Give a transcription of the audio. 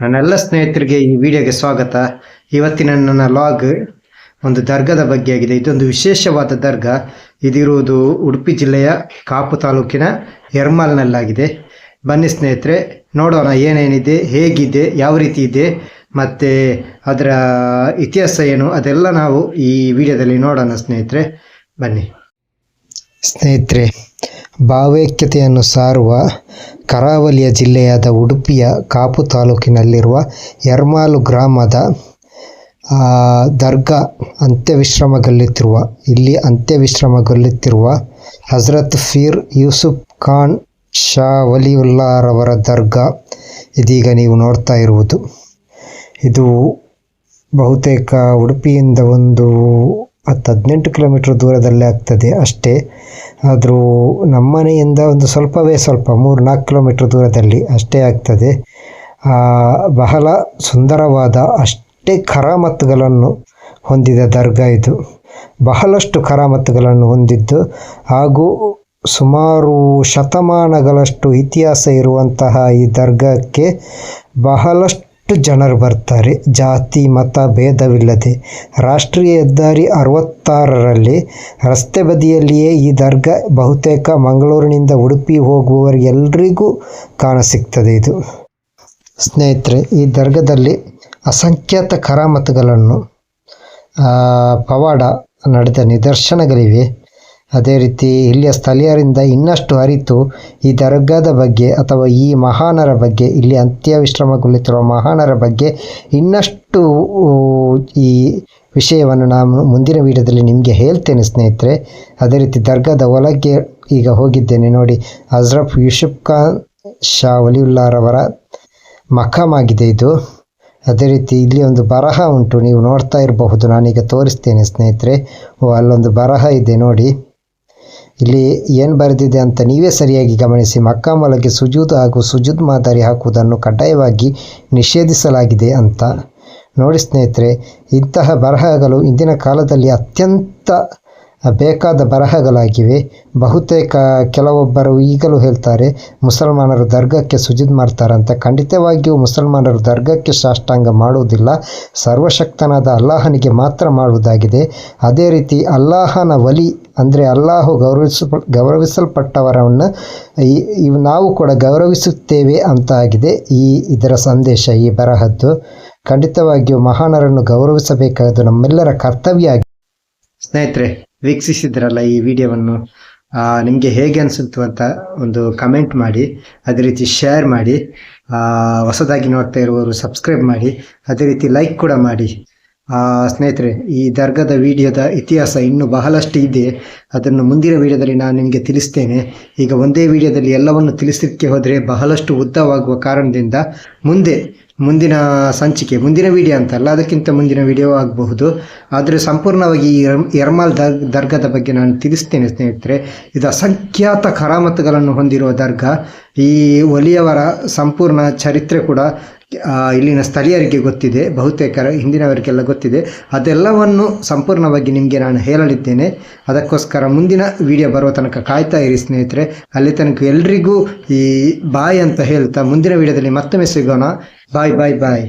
ನನ್ನೆಲ್ಲ ಸ್ನೇಹಿತರಿಗೆ ಈ ವಿಡಿಯೋಗೆ ಸ್ವಾಗತ. ಇವತ್ತಿನ ನನ್ನ ಲಾಗ್ ಒಂದು ದರ್ಗದ ಬಗ್ಗೆ ಆಗಿದೆ. ಇದೊಂದು ವಿಶೇಷವಾದ ದರ್ಗ. ಇದಿರುವುದು ಉಡುಪಿ ಜಿಲ್ಲೆಯ ಕಾಪು ತಾಲೂಕಿನ ಎರ್ಮಾಲ್ನಲ್ಲಾಗಿದೆ. ಬನ್ನಿ ಸ್ನೇಹಿತರೆ, ನೋಡೋಣ ಏನೇನಿದೆ, ಹೇಗಿದೆ, ಯಾವ ರೀತಿ ಇದೆ, ಮತ್ತು ಅದರ ಇತಿಹಾಸ ಏನು, ಅದೆಲ್ಲ ನಾವು ಈ ವಿಡಿಯೋದಲ್ಲಿ ನೋಡೋಣ ಸ್ನೇಹಿತರೆ. ಬನ್ನಿ. ಸ್ನೇಹಿತರೆ, ಭಾವೈಕ್ಯತೆಯನ್ನು ಸಾರುವ ಕರಾವಳಿಯ ಜಿಲ್ಲೆಯಾದ ಉಡುಪಿಯ ಕಾಪು ತಾಲೂಕಿನಲ್ಲಿರುವ ಎರ್ಮಾಲು ಗ್ರಾಮದ ದರ್ಗಾ ಅಂತ್ಯವಿಶ್ರಮಗೊಳ್ಳುತ್ತಿರುವ ಇಲ್ಲಿ ಅಂತ್ಯವಿಶ್ರಮಗೊಳ್ಳುತ್ತಿರುವ ಹಜರತ್ ಫೀರ್ ಯೂಸುಫ್ ಖಾನ್ ಶಾ ವಲಿಯುಲ್ಲಾರವರ ದರ್ಗಾ ಇದೀಗ ನೀವು ನೋಡ್ತಾ ಇರುವುದು. ಇದು ಬಹುತೇಕ ಉಡುಪಿಯಿಂದ ಒಂದು ಹತ್ತು ಹದಿನೆಂಟು ಕಿಲೋಮೀಟ್ರ್ ದೂರದಲ್ಲೇ ಆಗ್ತದೆ ಅಷ್ಟೇ. ಆದರೂ ನಮ್ಮನೆಯಿಂದ ಒಂದು ಸ್ವಲ್ಪವೇ ಸ್ವಲ್ಪ ಮೂರು ನಾಲ್ಕು ಕಿಲೋಮೀಟ್ರ್ ದೂರದಲ್ಲಿ ಅಷ್ಟೇ ಆಗ್ತದೆ. ಬಹಳ ಸುಂದರವಾದ, ಅಷ್ಟೇ ಕರಾಮತ್ತುಗಳನ್ನು ಹೊಂದಿದ ದರ್ಗಾ ಇದು. ಬಹಳಷ್ಟು ಕರಾಮತ್ತುಗಳನ್ನು ಹೊಂದಿದ್ದು ಹಾಗೂ ಸುಮಾರು ಶತಮಾನಗಳಷ್ಟು ಇತಿಹಾಸ ಇರುವಂತಹ ಈ ದರ್ಗಾಕ್ಕೆ ಬಹಳಷ್ಟು ಜನರು ಬರ್ತಾರೆ. ಜಾತಿ, ಮತ ಭೇದವಿಲ್ಲದೆ. ರಾಷ್ಟ್ರೀಯ ಹೆದ್ದಾರಿ ಅರವತ್ತಾರರಲ್ಲಿ ರಸ್ತೆ ಬದಿಯಲ್ಲಿಯೇ ಈ ದರ್ಗಾ ಬಹುತೇಕ ಮಂಗಳೂರಿನಿಂದ ಉಡುಪಿ ಹೋಗುವವರಿಗೆಲ್ಲರಿಗೂ ಕಾಣಸಿಗ್ತದೆ ಇದು. ಸ್ನೇಹಿತರೆ, ಈ ದರ್ಗದಲ್ಲಿ ಅಸಂಖ್ಯಾತ ಕರಾಮತಗಳನ್ನು ಪವಾಡ ನಡೆದ ನಿದರ್ಶನಗಳಿವೆ. ಅದೇ ರೀತಿ ಇಲ್ಲಿಯ ಸ್ಥಳೀಯರಿಂದ ಇನ್ನಷ್ಟು ಅರಿತು ಈ ದರ್ಗಾದ ಬಗ್ಗೆ ಅಥವಾ ಈ ಮಹಾನರ ಬಗ್ಗೆ, ಇಲ್ಲಿ ಅಂತ್ಯ ವಿಶ್ರಮಗೊಳ್ಳುತ್ತಿರುವ ಮಹಾನರ ಬಗ್ಗೆ ಇನ್ನಷ್ಟು ಈ ವಿಷಯವನ್ನು ನಾನು ಮುಂದಿನ ವಿಡಿಯೋದಲ್ಲಿ ನಿಮಗೆ ಹೇಳ್ತೇನೆ ಸ್ನೇಹಿತರೆ. ಅದೇ ರೀತಿ ದರ್ಗಾದ ಒಳಗೆ ಈಗ ಹೋಗಿದ್ದೇನೆ ನೋಡಿ, ಅಜ್ರಫ್ ಯೂಸುಫ್ ಖಾನ್ ಶಾ ವಲಿಯುಲ್ಲಾರವರ ಮಖಮ್ ಆಗಿದೆ ಇದು. ಅದೇ ರೀತಿ ಇಲ್ಲಿ ಒಂದು ಬರಹ ಉಂಟು, ನೀವು ನೋಡ್ತಾ ಇರಬಹುದು, ನಾನೀಗ ತೋರಿಸ್ತೇನೆ ಸ್ನೇಹಿತರೆ. ಓ, ಅಲ್ಲೊಂದು ಬರಹ ಇದೆ ನೋಡಿ. ಇಲ್ಲಿ ಏನು ಬರೆದಿದೆ ಅಂತ ನೀವೇ ಸರಿಯಾಗಿ ಗಮನಿಸಿ. ಮಕ್ಕ ಮಲಗೆ ಸುಜೂದ್ ಹಾಗೂ ಸುಜೂದ್ ಮಾದರಿ ಹಾಕುವುದನ್ನು ಕಡ್ಡಾಯವಾಗಿ ನಿಷೇಧಿಸಲಾಗಿದೆ ಅಂತ. ನೋಡಿ ಸ್ನೇಹಿತರೆ, ಇಂತಹ ಬರಹಗಳು ಇಂದಿನ ಕಾಲದಲ್ಲಿ ಅತ್ಯಂತ ಬೇಕಾದ ಬರಹಗಳಾಗಿವೆ. ಬಹುತೇಕ ಕೆಲವೊಬ್ಬರು ಈಗಲೂ ಹೇಳ್ತಾರೆ, ಮುಸಲ್ಮಾನರು ದರ್ಗಕ್ಕೆ ಸುಜಿದ್ ಮಾಡ್ತಾರಂತ. ಖಂಡಿತವಾಗಿಯೂ ಮುಸಲ್ಮಾನರು ದರ್ಗಕ್ಕೆ ಸಾಷ್ಟಾಂಗ ಮಾಡುವುದಿಲ್ಲ. ಸರ್ವಶಕ್ತನಾದ ಅಲ್ಲಾಹನಿಗೆ ಮಾತ್ರ ಮಾಡುವುದಾಗಿದೆ. ಅದೇ ರೀತಿ ಅಲ್ಲಾಹನ ವಲಿ ಅಂದರೆ ಅಲ್ಲಾಹು ಗೌರವಿಸ, ಗೌರವಿಸಲ್ಪಟ್ಟವರನ್ನು ಈ- ನಾವು ಕೂಡ ಗೌರವಿಸುತ್ತೇವೆ ಅಂತ ಆಗಿದೆ ಈ ಇದರ ಸಂದೇಶ, ಈ ಬರಹದ್ದು. ಖಂಡಿತವಾಗಿಯೂ ಮಹಾನರನ್ನು ಗೌರವಿಸಬೇಕಾದ ನಮ್ಮೆಲ್ಲರ ಕರ್ತವ್ಯ ಆಗಿದೆ ಸ್ನೇಹಿತರೆ ವೀಕ್ಷಿಸಿದ್ರಲ್ಲ ಈ ವಿಡಿಯೋವನ್ನು ನಿಮಗೆ ಹೇಗೆ ಅನಿಸುತ್ತು ಅಂತ ಒಂದು ಕಮೆಂಟ್ ಮಾಡಿ, ಅದೇ ರೀತಿ ಶೇರ್ ಮಾಡಿ ಹೊಸದಾಗಿ ನೋಡ್ತಾ ಇರುವವರು ಸಬ್ಸ್ಕ್ರೈಬ್ ಮಾಡಿ, ಅದೇ ರೀತಿ ಲೈಕ್ ಕೂಡ ಮಾಡಿ. ಸ್ನೇಹಿತರೆ, ಈ ದರ್ಗದ ವಿಡಿಯೋದ ಇತಿಹಾಸ ಇನ್ನೂ ಬಹಳಷ್ಟು ಇದೆ. ಅದನ್ನು ಮುಂದಿನ ವಿಡಿಯೋದಲ್ಲಿ ನಾನು ನಿಮಗೆ ತಿಳಿಸ್ತೇನೆ. ಈಗ ಒಂದೇ ವಿಡಿಯೋದಲ್ಲಿ ಎಲ್ಲವನ್ನು ತಿಳಿಸಲಿಕ್ಕೆ ಹೋದರೆ ಬಹಳಷ್ಟು ಉದ್ದವಾಗುವ ಕಾರಣದಿಂದ ಮುಂದೆ ಮುಂದಿನ ಸಂಚಿಕೆ, ಮುಂದಿನ ವಿಡಿಯೋ ಅಂತಲ್ಲ, ಅದಕ್ಕಿಂತ ಮುಂದಿನ ವಿಡಿಯೋ ಆಗಬಹುದು. ಆದರೆ ಸಂಪೂರ್ಣವಾಗಿ ಈ ಎರ್- ಎರ್ಮಾಲ್ ದರ್ ದರ್ಗಾದ ಬಗ್ಗೆ ನಾನು ತಿಳಿಸ್ತೇನೆ ಸ್ನೇಹಿತರೆ. ಇದು ಅಸಂಖ್ಯಾತ ಕರಾಮತ್ತುಗಳನ್ನು ಹೊಂದಿರುವ ದರ್ಗ. ಈ ಒಲಿಯವರ ಸಂಪೂರ್ಣ ಚರಿತ್ರೆ ಕೂಡ ಇಲ್ಲಿನ ಸ್ಥಳೀಯರಿಗೆ ಗೊತ್ತಿದೆ. ಬಹುತೇಕ ಹಿಂದಿನವರಿಗೆಲ್ಲ ಗೊತ್ತಿದೆ. ಅದೆಲ್ಲವನ್ನು ಸಂಪೂರ್ಣವಾಗಿ ನಿಮಗೆ ನಾನು ಹೇಳಲಿದ್ದೇನೆ. ಅದಕ್ಕೋಸ್ಕರ ಮುಂದಿನ ವಿಡಿಯೋ ಬರುವ ತನಕ ಕಾಯ್ತಾ ಇರಿ ಸ್ನೇಹಿತರೆ. ಅಲ್ಲಿ ತನಕ ಎಲ್ರಿಗೂ ಈ ಬಾಯ್ ಅಂತ ಹೇಳ್ತಾ ಮುಂದಿನ ವಿಡಿಯೋದಲ್ಲಿ ಮತ್ತೊಮ್ಮೆ ಸಿಗೋಣ. ಬಾಯ್ ಬಾಯ್ ಬಾಯ್